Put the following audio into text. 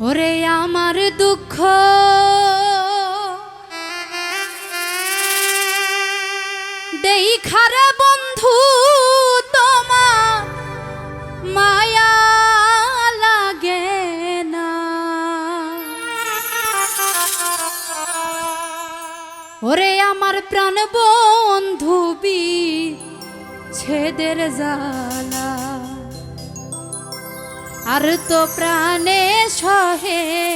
ওরে আমার দুঃখ। দেই বন্ধু তোমা মায়া লাগে না। ওরে আমার প্রাণ বন্ধু বি ছেদের জালা আর তো প্রাণে সহে